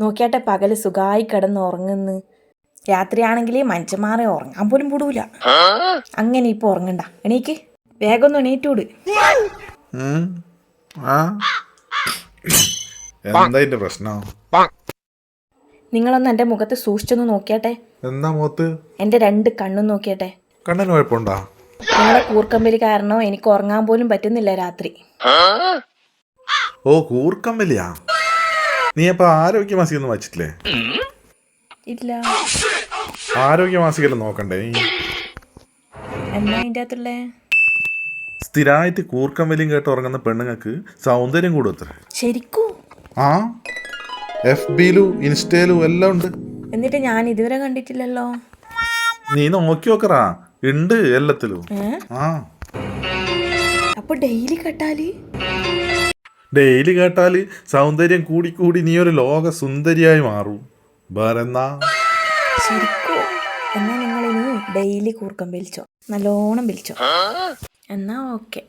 നോക്കിയാട്ടെ പകൽ സുഖമായി കിടന്ന് ഉറങ്ങുന്നു. രാത്രിയാണെങ്കിൽ മനുഷ്യന്മാരെ ഉറങ്ങാൻ പോലും വിടൂല. അങ്ങനെ ഇപ്പൊ ഉറങ്ങണ്ട. എണീക്ക്. വേഗം ഒന്ന് എണീറ്റൂട്. എന്താ പ്രശ്നം? നിങ്ങളൊന്ന് എന്റെ മുഖത്ത് സൂക്ഷിച്ചൊന്ന് നോക്കിയാട്ടെ. എന്താ മുഖത്ത്? എന്റെ രണ്ട് കണ്ണും നോക്കിയാട്ടെ. കണ്ണിന് കുഴപ്പമുണ്ടോ? നിങ്ങളുടെ കൂർക്കമ്പലി കാരണം എനിക്ക് ഉറങ്ങാൻ പോലും പറ്റുന്നില്ല രാത്രി. ഓ കൂർക്കമ്പലിയാ നീ അപ്പൊ ആരോഗ്യ മാസിക ഒന്നും വച്ചിട്ടില്ലേ ഇല്ല. ആരോഗ്യ മാസികയെല്ലാം നോക്കണ്ടേ എന്നാ അതിന്റെ അകത്തുള്ളേ? സ്ഥിരമായിട്ട് കൂർക്കമ്പലിയും കേട്ട് ഉറങ്ങുന്ന പെണ്ണുങ്ങൾക്ക് സൗന്ദര്യം കൂടും അത്ര ശരിക്കും. ആ? എഫ് ബിയിലും ഇൻസ്റ്റയിലും എല്ലാം ഉണ്ട്. എന്നിട്ട് ഞാൻ ഇതുവരെ കണ്ടിട്ടില്ലല്ലോ. നീ നോക്കി നോക്കറാ. ഉണ്ട് എല്ലാത്തിലും. ഏ? ആ. അപ്പൊ ഡെയിലി കെട്ടാൽ? ഡെയിലി കേട്ടാൽ സൗന്ദര്യം കൂടിക്കൂടി കൂടി നീ ഒരു ലോക സുന്ദരിയായി മാറും. വേറെന്നാ? ശരിക്കും? എന്നാ നിങ്ങൾ ഇനി ഡെയിലി കൂർക്കം വിളിച്ചോ? നല്ലോണം വിളിച്ചോ? എന്നാ ഓക്കെ.